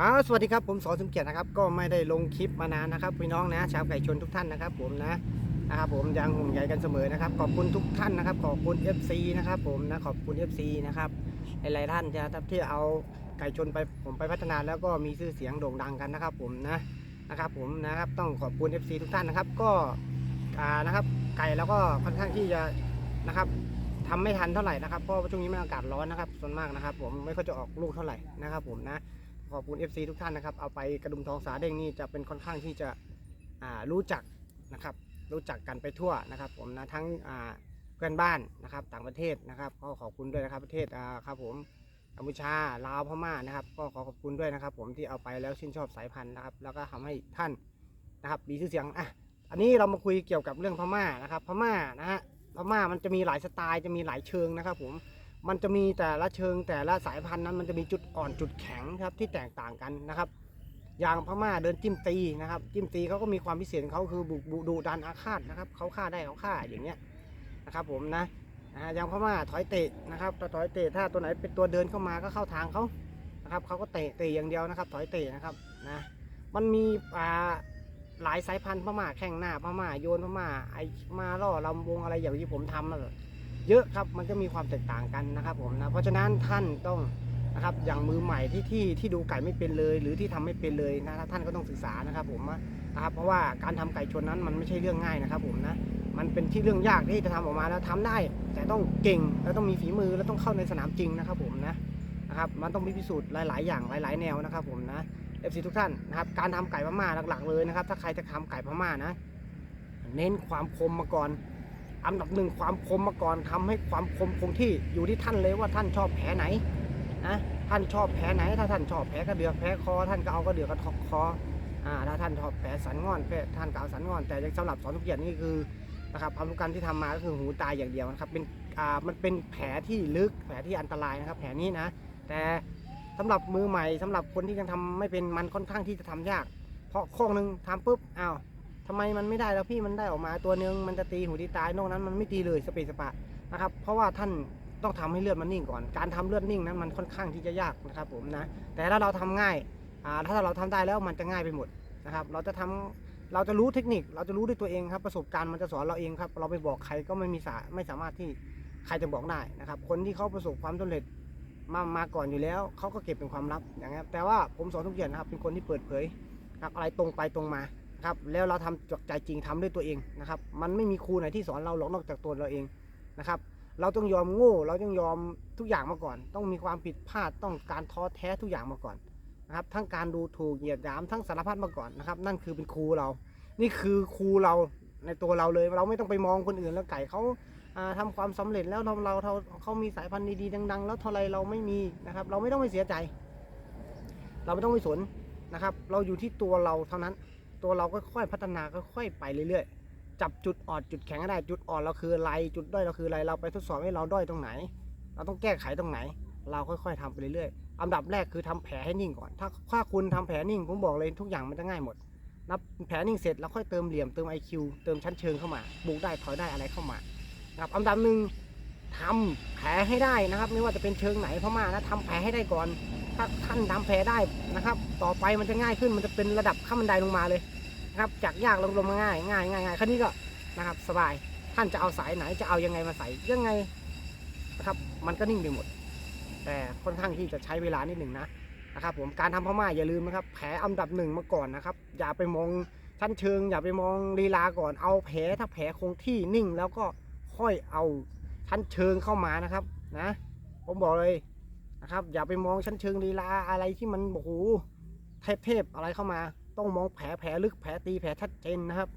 ครับสวัสดีครับผมสอนสมเกียรตินะครับก็ไม่ได้ลงคลิปมานานนะครับพี่น้องนะชาวไก่ชนทุกท่านนะครับ ผมนะนะครับผมยังห่วงใยกันเสมอนะครับ ขอบคุณทุกท่านนะครับขอบคุณ FC นะครับผมนะขอบคุณ FC นะครับหลายๆท่านจะที่เอาไก่ชนไปผมไปพัฒนาแล้วก็มีชื่อเสียงโด่งดังกันนะครับ ผมนะนะครับ ผมนะครับต้องขอบคุณ FC ทุกท่านนะครับ ก็อ่านะครับ ไก่แล้วก็ค่อนข้างที่จะนะครับทำไม่ทันเท่าไหร่นะครับเพราะว่าช่วงนี้มันอากาศร้อนนะครับส่วนมากนะครับ ผมไม่ค่อยจะออกลูกเท่าไหร่นะครับ ผมนะ ขอบคุณ FC ทุกท่านนะครับ เอาไปกระดุมทองสาเด้งนี่จะเป็นค่อนข้างที่จะรู้จักนะครับ รู้จักกันไปทั่วนะครับ ผมนะทั้งเพื่อนบ้านนะครับ ต่างประเทศนะครับ ก็ขอบคุณด้วยนะครับประเทศอาครับผมกัมพูชาลาวพม่านะครับ ก็ขอขอบคุณด้วยนะครับ ผมที่เอาไปแล้วชื่นชอบสายพันธุ์นะครับ แล้วก็ทำให้ท่านนะครับมีชื่อเสียงอะอันนี้เรามาคุยเกี่ยวกับเรื่องพม่านะครับ พม่านะฮะพม่ามันจะมีหลายสไตล์จะมีหลายเชิงนะครับ ผม มันจะมีแต่ละเชิงแต่ละสายพันธุ์นั้น มันจะมีจุดอ่อนจุดแข็งครับที่แตกต่างกันนะครับ อย่างพม่าเดินจิ้มตีนะครับ จิ้มตีเขาก็มีความพิเศษของเขาคือบุกบุดุดันอาฆาตนะครับเขาฆ่าได้เขาฆ่าอย่างเงี้ยนะครับ ผมนะอย่างพม่าถอยเตะนะครับถ้าถอยเตะถ้าตัวไหนเป็นตัวเดินเข้ามาก็เข้าทางเขานะครับเขาก็เตะเตะอย่างเดียวนะครับ ถอยเตะนะครับนะมันมีอ่าหลายสายพันธุ์พม่าแข่งหน้าพม่าโยนพม่าไอมาล่อลำวงอะไรอย่างที่ผมทำนั่นแหละ เยอะครับมันจะมีความแตกต่างกันนะครับผมนะเพราะฉะนั้นท่านต้องนะครับอย่างมือใหม่ที่ที่ที่ดูไก่ไม่เป็นเลย หรือที่ทำไม่เป็นเลยนะท่านก็ต้องศึกษานะครับผมนะครับเพราะว่าการทำไก่ชนนั้นมันไม่ใช่เรื่องง่ายนะครับผมนะมันเป็นที่เรื่องยากที่จะทำออกมาแล้วทำได้ แต่ต้องเก่งแล้วต้องมีฝีมือแล้วต้องเข้าในสนามจริงนะครับผมนะนะครับมันต้องมีพิสูจน์หลาย ๆ อย่างหลาย ๆ แนวนะครับผมนะเอฟซีทุกท่านนะครับการทำไก่พม่าหลัก ๆ เลยนะครับ ถ้าใครจะทำไก่พม่านะ เน้นความคมมาก่อน อันดับหนึ่งความคมมาก่อนทำให้ความคมคงที่อยู่ที่ท่านเลยว่าท่านชอบแผลไหนนะท่านชอบแผลไหน ถ้าท่านชอบแผลกระเดือกแผลคอ ท่านก็เอากระเดือกกระทอกคออ่าถ้าท่านชอบแผลสันงอนแผลท่านก็เอาสันงอน แต่สำหรับสอนทุกเกียรตินี่คือนะครับพันธุกรรที่ทำมาก็คือหูตายอย่างเดียวนะครับเป็นอ่ามันเป็นแผลที่ลึกแผลที่อันตรายนะครับ แผลนี้นะแต่สำหรับมือใหม่สำหรับคนที่ยังทำไม่เป็นมันค่อนข้างที่จะทำยาก เพราะโค้งหนึ่งทำปุ๊บอ้าว ทำไมมันไม่ได้แล้วพี่มันได้ออกมาตัวนึงมันจะตีหูตีตายนอกนั้นมันไม่ตีเลยสเปซสปะนะครับ เพราะว่าท่านต้องทำให้เลือดมันนิ่งก่อน การทำเลือดนิ่งนั้นมันค่อนข้างที่จะยากนะครับผมนะ แต่ถ้าเราทำง่ายถ้าเราทำได้แล้วมันจะง่ายไปหมดนะครับ เราจะทำเราจะรู้เทคนิค เราจะรู้ด้วยตัวเองครับ ประสบการณ์มันจะสอนเราเองครับ เราไปบอกใครก็ไม่มีสาไม่สามารถที่ใครจะบอกได้นะครับ คนที่เขาประสบความสำเร็จมามาก่อนอยู่แล้ว เขาก็เก็บเป็นความลับอย่างเงี้ยแต่ว่าผมสอนทุกอย่างนะครับ เป็นคนที่เปิดเผยครับอะไรตรงไปตรงมา ครับ แล้วเราทำจากใจจริงทำด้วยตัวเองนะครับ มันไม่มีครูไหนที่สอนเราหรอกนอกจากตัวเราเองนะครับ เราต้องยอมโง่ เราต้องยอมทุกอย่างมาก่อน ต้องมีความผิดพลาด ต้องการท้อแท้ทุกอย่างมาก่อนนะครับ ทั้งการดูถูกเหยียดหยาม ทั้งสารพัดมาก่อนนะครับ นั่นคือเป็นครูเรา นี่คือครูเราในตัวเราเลย เราไม่ต้องไปมองคนอื่นแล้วไก่เขาอ่าทำความสำเร็จแล้วทำเราเขาเขามีสายพันธุ์ดีๆดัง ๆ แล้วเท่าไรเราไม่มีนะครับ เราไม่ต้องไปเสียใจ เราไม่ต้องไปสนนะครับ เราอยู่ที่ตัวเราเท่านั้น ตัวเราก็ค่อยพัฒนาค่อยๆไปเรื่อยๆ จับจุดอ่อนจุดแข็งให้ได้จุดอ่อนเราคืออะไรจุดด้อยเราคืออะไรเราไปทดสอบให้เราด้อยตรงไหน เราต้องแก้ไขตรงไหน เราค่อยๆทำไปเรื่อยๆอันดับแรกคือทำแผลให้นิ่งก่อน ถ้าถ้าคุณทำแผลนิ่งผมบอกเลยทุกอย่างมันจะง่ายหมดนับแผลนิ่งเสร็จแล้วค่อยเติมเหลี่ยมเติม IQ เติมชั้นเชิงเข้ามาบุกได้ถอยได้อะไรเข้ามานะครับอันดับหนึ่งทำแผลให้ได้นะครับ ไม่ว่าจะเป็นเชิงไหนพม่านะทำแผลให้ได้ก่อน ถ้าท่านทำแผลได้นะครับ ต่อไปมันจะง่ายขึ้นมันจะเป็นระดับขั้นบันไดลงมาเลย นะครับจากยากลงลงมาง่ายง่ายง่ายง่ายแค่นี้ก็นะครับสบายท่านจะเอาสายไหนจะเอายังไงมาใส่ยังไงนะครับมันก็นิ่งไปหมด แต่ค่อนข้างที่จะใช้เวลานิดหนึ่งนะนะครับผมการทำพม่าอย่าลืมนะครับแผลอันดับหนึ่งมาก่อนนะครับ อย่าไปมองชั้นเชิง อย่าไปมองลีลาก่อนเอาแผลถ้าแผลคงที่นิ่ง แล้วก็ค่อยเอาชั้นเชิงเข้ามานะครับนะผมบอกเลยนะครับ อย่าไปมองชั้นเชิงลีลาอะไรที่มันโอ้โหเทพๆอะไรเข้ามา ต้องมองแผลแผลลึกแผลตีแผลชัดเจนนะครับ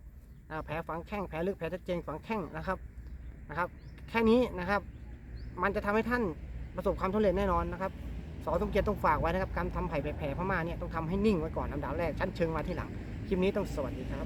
แผลฝังแข้งแผลลึกแผลชัดเจนฝังแข้งนะครับนะครับ แค่นี้นะครับ มันจะทำให้ท่านประสบความสำเร็จแน่นอนนะครับสอสมเกียรติต้องฝากไว้นะครับการทำไผ่แผลพม่าเนี่ยต้องทำให้นิ่งไว้ก่อนลำดับแรกชั้นเชิงมาที่หลังคลิปนี้ต้องสวัสดีครับ